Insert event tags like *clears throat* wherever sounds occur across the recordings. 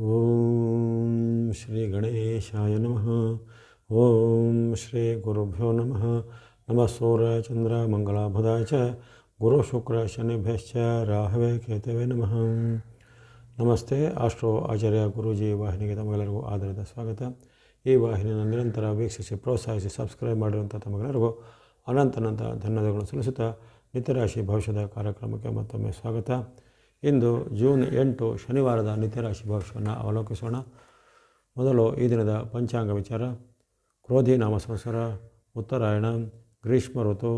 ಓಂ ಶ್ರೀ ಗಣೇಶಾಯ ನಮಃ. ಓಂ ಶ್ರೀ ಗುರುಭ್ಯೋ ನಮಃ. ನಮಃ ಸೂರ್ಯ ಚಂದ್ರ ಮಂಗಳಾಭದಾಯ ಚ. ಗುರು ಶುಕ್ರ ಶನಿಭ್ಯಶ್ಚ ರಾಹವೇ ಕೇತವೇ ನಮಃ. ನಮಸ್ತೆ, ಆಸ್ಟ್ರೋ ಆಚಾರ್ಯ ಗುರೂಜಿ ವಾಹಿನಿಗೆ ತಮಗೆಲ್ಲರಿಗೂ ಆಧಾರದ ಸ್ವಾಗತ. ಈ ವಾಹಿನಿಯನ್ನು ನಿರಂತರ ವೀಕ್ಷಿಸಿ, ಪ್ರೋತ್ಸಾಹಿಸಿ, ಸಬ್ಸ್ಕ್ರೈಬ್ ಮಾಡಿರುವಂಥ ತಮಗೆಲ್ಲರಿಗೂ ಅನಂತ ಧನ್ಯವಾದಗಳನ್ನು ಸಲ್ಲಿಸುತ್ತಾ ನಿತ್ಯರಾಶಿ ಭವಿಷ್ಯದ ಕಾರ್ಯಕ್ರಮಕ್ಕೆ ಮತ್ತೊಮ್ಮೆ ಸ್ವಾಗತ. ಇಂದು ಜೂನ್ ಎಂಟು ಶನಿವಾರದ ನಿತ್ಯರಾಶಿ ಭವಿಷ್ಯವನ್ನು ಅವಲೋಕಿಸೋಣ. ಮೊದಲು ಈ ದಿನದ ಪಂಚಾಂಗ ವಿಚಾರ. ಕ್ರೋಧಿ ನಾಮ ಸಂಸಾರ ಉತ್ತರಾಯಣ, ಗ್ರೀಷ್ಮ ಋತು,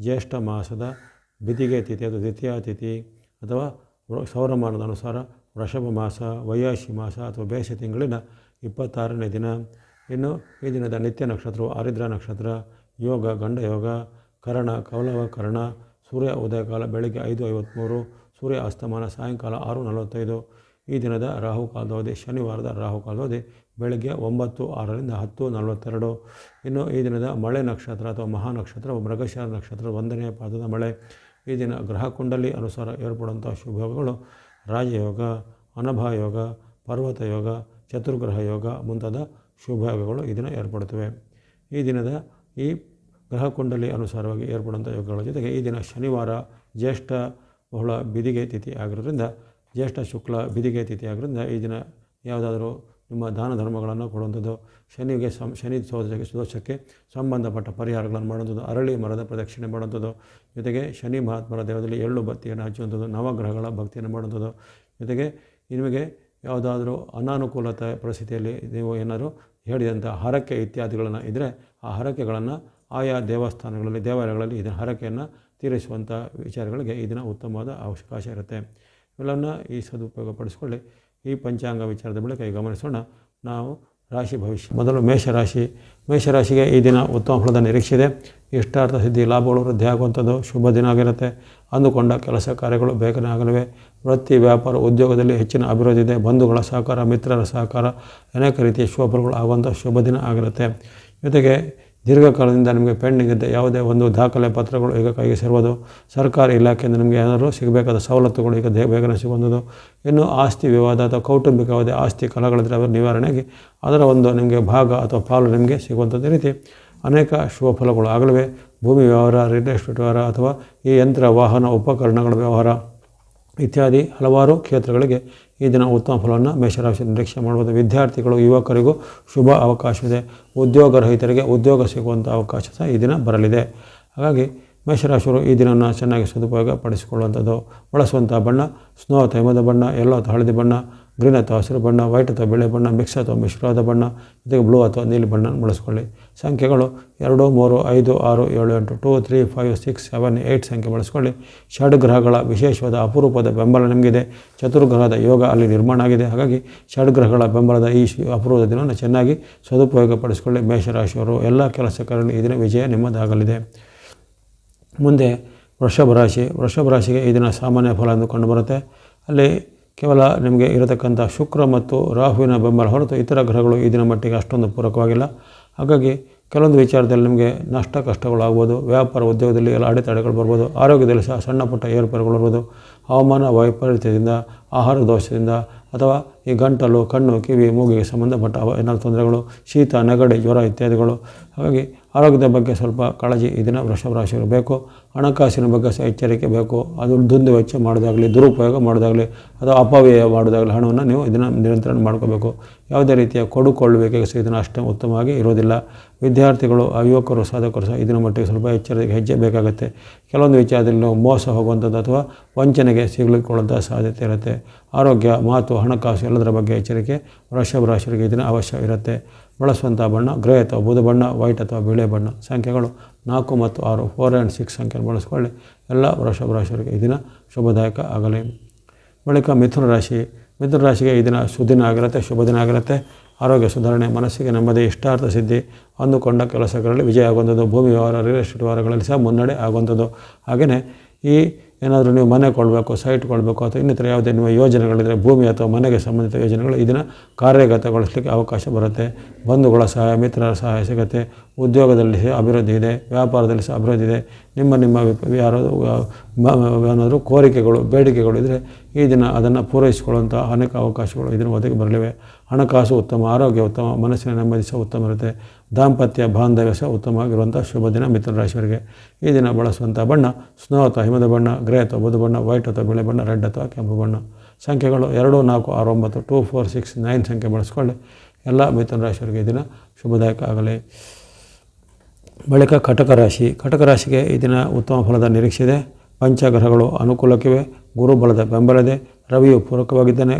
ಜ್ಯೇಷ್ಠ ಮಾಸದ, ಬಿದಿಗೆ ತಿಥಿ ಅಥವಾ ದ್ವಿತೀಯ ತಿಥಿ ಅಥವಾ ಸೌರಮಾನದ ಅನುಸಾರ ವೃಷಭ ಮಾಸ, ವೈಯಾಶಿ ಮಾಸ ಅಥವಾ ಬೇಸಿಗೆ ತಿಂಗಳಿನ ಇಪ್ಪತ್ತಾರನೇ ದಿನ. ಇನ್ನು ಈ ದಿನದ ನಿತ್ಯ ನಕ್ಷತ್ರ ಆರಿದ್ರ ನಕ್ಷತ್ರ, ಯೋಗ ಗಂಡಯೋಗ ಕರಣ, ಕೌಲವ ಕರಣ, ಸೂರ್ಯ ಉದಯಕಾಲ ಬೆಳಗ್ಗೆ ಐದು ಐವತ್ತ್ಮೂರು ಸೂರ್ಯ ಅಸ್ತಮಾನ ಸಾಯಂಕಾಲ ಆರು ನಲವತ್ತೈದು. ಈ ದಿನದ ರಾಹುಕಾಲದ ಅವಧಿ ಶನಿವಾರದ ರಾಹುಕಾಲದ ಅವಧಿ ಬೆಳಗ್ಗೆ ಒಂಬತ್ತು ಆರರಿಂದ ಹತ್ತು ನಲವತ್ತೆರಡು. ಇನ್ನು ಈ ದಿನದ ಮಳೆ ನಕ್ಷತ್ರ ಅಥವಾ ಮಹಾ ನಕ್ಷತ್ರ ಮೃಗಶಾರ ನಕ್ಷತ್ರ ಒಂದನೇ ಪಾದದ ಮಳೆ. ಈ ದಿನ ಗ್ರಹ ಕುಂಡಲಿ ಅನುಸಾರ ಏರ್ಪಡುವಂಥ ಶುಭಯೋಗಗಳು. ರಾಜಯೋಗ ಅನಭಾ ಯೋಗ ಪರ್ವತ ಯೋಗ ಚತುರ್ಗ್ರಹ ಯೋಗ ಮುಂತಾದ ಶುಭಯೋಗಗಳು ಈ ದಿನ ಏರ್ಪಡುತ್ತವೆ. ಈ ದಿನದ ಈ ಗ್ರಹ ಕುಂಡಲಿ ಅನುಸಾರವಾಗಿ ಏರ್ಪಡುವಂಥ ಯೋಗಗಳ ಜೊತೆಗೆ ಈ ದಿನ ಶನಿವಾರ ಜ್ಯೇಷ್ಠ ಬಹಳ ಬಿದಿಗೆ ತಿಥಿ ಆಗಿರೋದ್ರಿಂದ, ಜ್ಯೇಷ್ಠ ಶುಕ್ಲ ಬಿದಿಗೆ ತಿಥಿ ಆಗಿರೋದ್ರಿಂದ ಈ ದಿನ ಯಾವುದಾದರೂ ನಿಮ್ಮ ದಾನ ಧರ್ಮಗಳನ್ನು ಕೊಡುವಂಥದ್ದು, ಶನಿಗೆ ಸಂ, ಶನಿ ಸೋದಕ್ಕೆ ಸುದೋಷಕ್ಕೆ ಸಂಬಂಧಪಟ್ಟ ಪರಿಹಾರಗಳನ್ನು ಮಾಡುವಂಥದ್ದು, ಅರಳಿ ಮರದ ಪ್ರದಕ್ಷಿಣೆ ಮಾಡುವಂಥದ್ದು, ಜೊತೆಗೆ ಶನಿ ಮಹಾತ್ಮರ ದೇವದಲ್ಲಿ ಎಳ್ಳು ಬತ್ತಿಯನ್ನು ಹಚ್ಚುವಂಥದ್ದು, ನವಗ್ರಹಗಳ ಭಕ್ತಿಯನ್ನು ಮಾಡುವಂಥದ್ದು, ಜೊತೆಗೆ ನಿಮಗೆ ಯಾವುದಾದರೂ ಅನಾನುಕೂಲತೆ ಪರಿಸ್ಥಿತಿಯಲ್ಲಿ ನೀವು ಏನಾದರೂ ಹೇಳಿದಂಥ ಹರಕೆ ಇತ್ಯಾದಿಗಳನ್ನು ಇದ್ದರೆ ಆ ಹರಕೆಗಳನ್ನು ಆಯಾ ದೇವಸ್ಥಾನಗಳಲ್ಲಿ, ದೇವಾಲಯಗಳಲ್ಲಿ ಇದರ ಹರಕೆಯನ್ನು ತೀರಿಸುವಂಥ ವಿಚಾರಗಳಿಗೆ ಈ ದಿನ ಉತ್ತಮವಾದ ಅವಕಾಶ ಇರುತ್ತೆ. ಇವೆಲ್ಲವನ್ನು ಈ ಸದುಪಯೋಗ ಪಡಿಸ್ಕೊಳ್ಳಿ ಈ ಪಂಚಾಂಗ ವಿಚಾರದ ಬಳಿಕ ಗಮನಿಸೋಣ. ನಾವು ರಾಶಿ ಭವಿಷ್ಯ. ಮೊದಲು ಮೇಷರಾಶಿ. ಮೇಷರಾಶಿಗೆ ಈ ದಿನ ಉತ್ತಮ ಫಲದ ನಿರೀಕ್ಷೆ ಇದೆ. ಇಷ್ಟಾರ್ಥ ಸಿದ್ಧಿ, ಲಾಭಗಳು ವೃದ್ಧಿ ಆಗುವಂಥದ್ದು ಶುಭ ದಿನ ಆಗಿರುತ್ತೆ. ಅಂದುಕೊಂಡ ಕೆಲಸ ಕಾರ್ಯಗಳು ಬೇಗನೆ ಆಗಲಿವೆ. ವೃತ್ತಿ, ವ್ಯಾಪಾರ, ಉದ್ಯೋಗದಲ್ಲಿ ಹೆಚ್ಚಿನ ಅಭಿವೃದ್ಧಿ ಇದೆ. ಬಂಧುಗಳ ಸಹಕಾರ, ಮಿತ್ರರ ಸಹಕಾರ, ಅನೇಕ ರೀತಿಯ ಶುಭಗಳು ಆಗುವಂಥ ಶುಭ ದಿನ ಆಗಿರುತ್ತೆ. ಜೊತೆಗೆ ದೀರ್ಘಕಾಲದಿಂದ ನಿಮಗೆ ಪೆಂಡಿಂಗ್ ಇದ್ದ ಯಾವುದೇ ಒಂದು ದಾಖಲೆ ಪತ್ರಗಳು ಈಗ ಕೈಗೆ ಸೇರ್ಬೋದು ಸರ್ಕಾರಿ ಇಲಾಖೆಯಿಂದ ನಿಮಗೆ ಏನಾದರೂ ಸಿಗಬೇಕಾದ ಸವಲತ್ತುಗಳು ಈಗ ಬೇಗನೆ ಸಿಗುವಂಥದ್ದು. ಇನ್ನು ಆಸ್ತಿ ವಿವಾದ ಅಥವಾ ಕೌಟುಂಬಿಕ ಯಾವುದೇ ಆಸ್ತಿ ಕಲಗಳಿದ್ರೆ ಅದರ ನಿವಾರಣೆಗೆ ಅದರ ಒಂದು ನಿಮಗೆ ಭಾಗ ಅಥವಾ ಪಾಲು ನಿಮಗೆ ಸಿಗುವಂಥದ್ದು ರೀತಿ ಅನೇಕ ಶುಭ ಫಲಗಳು ಆಗಲಿವೆ. ಭೂಮಿ ವ್ಯವಹಾರ ರಿಯಲ್ ಎಸ್ಟೇಟ್ ವ್ಯವಹಾರ ಅಥವಾ ಈ ಯಂತ್ರ, ವಾಹನ, ಉಪಕರಣಗಳ ವ್ಯವಹಾರ ಇತ್ಯಾದಿ ಹಲವಾರು ಕ್ಷೇತ್ರಗಳಿಗೆ ಈ ದಿನ ಉತ್ತಮ ಫಲವನ್ನು ಮೇಷರಾಶಿ ನಿರೀಕ್ಷೆ ಮಾಡ್ಬೋದು ವಿದ್ಯಾರ್ಥಿಗಳು, ಯುವಕರಿಗೂ ಶುಭ ಅವಕಾಶವಿದೆ. ಉದ್ಯೋಗ ರಹಿತರಿಗೆ ಉದ್ಯೋಗ ಸಿಗುವಂಥ ಅವಕಾಶ ಸಹ ಈ ದಿನ ಬರಲಿದೆ. ಹಾಗಾಗಿ ಮೇಷರಾಶಿಯವರು ಈ ದಿನವನ್ನು ಚೆನ್ನಾಗಿ ಸದುಪಯೋಗ ಪಡಿಸಿಕೊಳ್ಳುವಂಥದ್ದು ಬಳಸುವಂಥ ಬಣ್ಣ, ಸ್ನೋ ತೈಮದ ಬಣ್ಣ, ಎಲ್ಲೋ ಹಳದಿ ಬಣ್ಣ ಗ್ರೀನ್ ಅಥವಾ ಹಸಿರು ಬಣ್ಣ ವೈಟ್ ಅಥವಾ ಬಿಳಿ ಬಣ್ಣ ಮಿಕ್ಸ್ ಅಥವಾ ಮಿಶ್ರವಾದ ಬಣ್ಣ, ಜೊತೆಗೆ ಬ್ಲೂ ಅಥವಾ ನೀಲಿ ಬಣ್ಣವನ್ನು ಬಳಸ್ಕೊಳ್ಳಿ. ಸಂಖ್ಯೆಗಳು ಎರಡು, ಮೂರು, ಐದು, ಆರು, ಏಳು, ಎಂಟು two three five six seven eight ಸಂಖ್ಯೆ ಬಳಸ್ಕೊಳ್ಳಿ. ಷಡ್ಗ್ರಹಗಳ ವಿಶೇಷವಾದ ಅಪರೂಪದ ಬೆಂಬಲ ನಿಮಗಿದೆ. ಚತುರ್ಗ್ರಹದ ಯೋಗ ಅಲ್ಲಿ ನಿರ್ಮಾಣ ಆಗಿದೆ. ಹಾಗಾಗಿ ಷಡ್ಗ್ರಹಗಳ ಬೆಂಬಲದ ಈ ಅಪರೂಪದ ದಿನವನ್ನು ಚೆನ್ನಾಗಿ ಸದುಪಯೋಗಪಡಿಸಿಕೊಳ್ಳಿ. ಮೇಷರಾಶಿಯವರು ಎಲ್ಲ ಕೆಲಸ ಈ ದಿನ ವಿಜಯ ನಿಮ್ಮದಾಗಲಿದೆ. ಮುಂದೆ ವೃಷಭ ರಾಶಿ. ವೃಷಭ ರಾಶಿಗೆ ಈ ಸಾಮಾನ್ಯ ಫಲ ಎಂದು ಕಂಡುಬರುತ್ತೆ ಅಲ್ಲಿ ಕೇವಲ ನಿಮಗೆ ಇರತಕ್ಕಂಥ ಶುಕ್ರ ಮತ್ತು ರಾಹುವಿನ ಬೆಂಬಲ ಹೊರತು ಇತರ ಗ್ರಹಗಳು ಈ ದಿನ ಮಟ್ಟಿಗೆ ಅಷ್ಟೊಂದು ಪೂರಕವಾಗಿಲ್ಲ. ಹಾಗಾಗಿ ಕೆಲವೊಂದು ವಿಚಾರದಲ್ಲಿ ನಿಮಗೆ ನಷ್ಟ ಕಷ್ಟಗಳು ಆಗ್ಬೋದು, ವ್ಯಾಪಾರ ಉದ್ಯೋಗದಲ್ಲಿ ಎಲ್ಲ ಅಡೆತಡೆಗಳು ಬರ್ಬೋದು, ಆರೋಗ್ಯದಲ್ಲಿ ಸಹ ಸಣ್ಣ ಪುಟ್ಟ ಬರ್ಬೋದು. ಹವಾಮಾನ ವೈಪರೀತ್ಯದಿಂದ, ಆಹಾರ ದೋಷದಿಂದ ಅಥವಾ ಈ ಗಂಟಲು, ಕಣ್ಣು, ಕಿವಿ, ಮೂಗಿಗೆ ಸಂಬಂಧಪಟ್ಟ ಏನಾದ್ರು ತೊಂದರೆಗಳು, ಶೀತ, ನೆಗಡಿ, ಜ್ವರ ಇತ್ಯಾದಿಗಳು. ಹಾಗಾಗಿ ಆರೋಗ್ಯದ ಬಗ್ಗೆ ಸ್ವಲ್ಪ ಕಾಳಜಿ ಇದನ್ನು ದಿನ ವೃಷಭ ರಾಶಿಯವರು ಬೇಕು. ಹಣಕಾಸಿನ ಬಗ್ಗೆ ಸಹ ಎಚ್ಚರಿಕೆ ಬೇಕು. ಅದು ದುಂದು ವೆಚ್ಚ ಮಾಡೋದಾಗಲಿ, ದುರುಪಯೋಗ ಮಾಡೋದಾಗಲಿ ಅಥವಾ ಅಪವ್ಯಯ ಮಾಡೋದಾಗಲಿ ಹಣವನ್ನು ನೀವು ಇದನ್ನು ನಿಯಂತ್ರಣ ಮಾಡ್ಕೋಬೇಕು. ಯಾವುದೇ ರೀತಿಯ ಕೊಡುಕೊಳ್ಳುವಿಕೆ ಸಹ ಇದನ್ನು ಅಷ್ಟೇ ಉತ್ತಮವಾಗಿ ಇರೋದಿಲ್ಲ ವಿದ್ಯಾರ್ಥಿಗಳು ಆ ಯುವಕರು, ಸಾಧಕರು ಸಹ ಇದರ ಮಟ್ಟಿಗೆ ಸ್ವಲ್ಪ ಎಚ್ಚರಿಕೆ, ಹೆಜ್ಜೆ ಬೇಕಾಗುತ್ತೆ. ಕೆಲವೊಂದು ವಿಚಾರದಲ್ಲಿ ನಾವು ಮೋಸ ಹೋಗುವಂಥದ್ದು ಅಥವಾ ವಂಚನೆಗೆ ಸಿಗಲಿಕ್ಕೊಳ್ಳುವಂಥ ಸಾಧ್ಯತೆ ಇರುತ್ತೆ. ಆರೋಗ್ಯ ಮಾತು ಹಣಕಾಸು ಎಲ್ಲದರ ಬಗ್ಗೆ ಎಚ್ಚರಿಕೆ ವೃಷಭ ರಾಶಿಯರಿಗೆ ಇದನ್ನು ಅವಶ್ಯ ಇರುತ್ತೆ. ಬಳಸುವಂಥ ಬಣ್ಣ, ಗ್ರೇ ಅಥವಾ ಬುಧ ಬಣ್ಣ, ವೈಟ್ ಅಥವಾ ಬಿಳೆ ಬಣ್ಣ, ಸಂಖ್ಯೆಗಳು ನಾಲ್ಕು ಮತ್ತು ಆರು ಫೋರ್ ಆ್ಯಂಡ್ ಸಿಕ್ಸ್ ಸಂಖ್ಯೆಯನ್ನು ಬಳಸ್ಕೊಳ್ಳಿ. ಎಲ್ಲ ವೃಷಭ ರಾಶಿಯವರಿಗೆ ಈ ದಿನ ಶುಭದಾಯಕ ಆಗಲಿ. ಬಳಿಕ ಮಿಥುನ ರಾಶಿ. ಮಿಥುನ ರಾಶಿಗೆ ಈ ದಿನ ಸುದಿನ ಆಗಿರುತ್ತೆ, ಶುಭ ದಿನ ಆಗಿರುತ್ತೆ. ಆರೋಗ್ಯ ಸುಧಾರಣೆ, ಮನಸ್ಸಿಗೆ ನೆಮ್ಮದಿ, ಇಷ್ಟಾರ್ಥ ಸಿದ್ಧಿ, ಅಂದುಕೊಂಡ ಕೆಲಸಗಳಲ್ಲಿ ವಿಜಯ ಆಗುವಂಥದ್ದು, ಭೂಮಿ ವ್ಯವಹಾರ ರಿಯಲ್ ಎಸ್ಟೇಟ್ ವ್ಯವಹಾರಗಳಲ್ಲಿ ಸಹ ಮುನ್ನಡೆ ಆಗುವಂಥದ್ದು. ಹಾಗೆಯೇ ಈ ಏನಾದರೂ ನೀವು ಮನೆ ಕೊಡಬೇಕು ಸೈಟ್ ಕೊಡಬೇಕು ಅಥವಾ ಇನ್ನಿತರ ಯಾವುದೇ ನಿಮ್ಮ ಯೋಜನೆಗಳಿದ್ದರೆ ಭೂಮಿ ಅಥವಾ ಮನೆಗೆ ಸಂಬಂಧಿತ ಯೋಜನೆಗಳು ಇದನ್ನು ಕಾರ್ಯಗತಗೊಳಿಸಲಿಕ್ಕೆ ಅವಕಾಶ ಬರುತ್ತೆ. ಬಂಧುಗಳ ಸಹಾಯ, ಮಿತ್ರರ ಸಹಾಯ ಸಿಗುತ್ತೆ. ಉದ್ಯೋಗದಲ್ಲಿ ಸಹ ಅಭಿವೃದ್ಧಿ ಇದೆ, ವ್ಯಾಪಾರದಲ್ಲಿ ಸಹ ಅಭಿವೃದ್ಧಿ ಇದೆ. ನಿಮ್ಮ ನಿಮ್ಮ ಯಾರಾದರೂ ಏನಾದರೂ ಕೋರಿಕೆಗಳು, ಬೇಡಿಕೆಗಳು ಇದ್ದರೆ ಈ ದಿನ ಅದನ್ನು ಪೂರೈಸಿಕೊಳ್ಳುವಂಥ ಅನೇಕ ಅವಕಾಶಗಳು ಇದನ್ನು ಒದಗಿ ಬರಲಿವೆ. ಹಣಕಾಸು ಉತ್ತಮ, ಆರೋಗ್ಯ ಉತ್ತಮ, ಮನಸ್ಸಿನ ನೆಮ್ಮದಿ ಸಹ ಉತ್ತಮ ಇರುತ್ತೆ. ದಾಂಪತ್ಯ ಬಾಂಧವ್ಯ ಸಹ ಉತ್ತಮವಾಗಿರುವಂಥ ಶುಭ ದಿನ ಮಿಥುನ ರಾಶಿಯವರಿಗೆ. ಈ ದಿನ ಬಳಸುವಂಥ ಬಣ್ಣ ಸ್ನೋ ಅಥವಾ ಹಿಮದ ಬಣ್ಣ ಗ್ರೇ ಅಥವಾ ಬುಧ ಬಣ್ಣ, ವೈಟ್ ಅಥವಾ ಬಿಳಿ ಬಣ್ಣ, ರೆಡ್ ಅಥವಾ ಕೆಂಪು ಬಣ್ಣ. ಸಂಖ್ಯೆಗಳು ಎರಡು, ನಾಲ್ಕು ಆರು ಒಂಬತ್ತು ಟೂ, ಫೋರ್, ಸಿಕ್ಸ್, ನೈನ್ ಸಂಖ್ಯೆ ಬಳಸ್ಕೊಳ್ಳಿ. ಎಲ್ಲ ಮಿಥುನ ರಾಶಿಯವರಿಗೆ ಈ ದಿನ ಶುಭದಾಯಕ ಆಗಲಿ. ಬಳಿಕ ಕಟಕ ರಾಶಿ. ಕಟಕ ರಾಶಿಗೆ ಈ ದಿನ ಉತ್ತಮ ಫಲದ ನಿರೀಕ್ಷೆ ಇದೆ. ಪಂಚಗ್ರಹಗಳು ಅನುಕೂಲಕ್ಕಿವೆ. ಗುರುಬಲದ ಬೆಂಬಲ ಇದೆ. ರವಿಯು ಪೂರಕವಾಗಿದ್ದಾನೆ.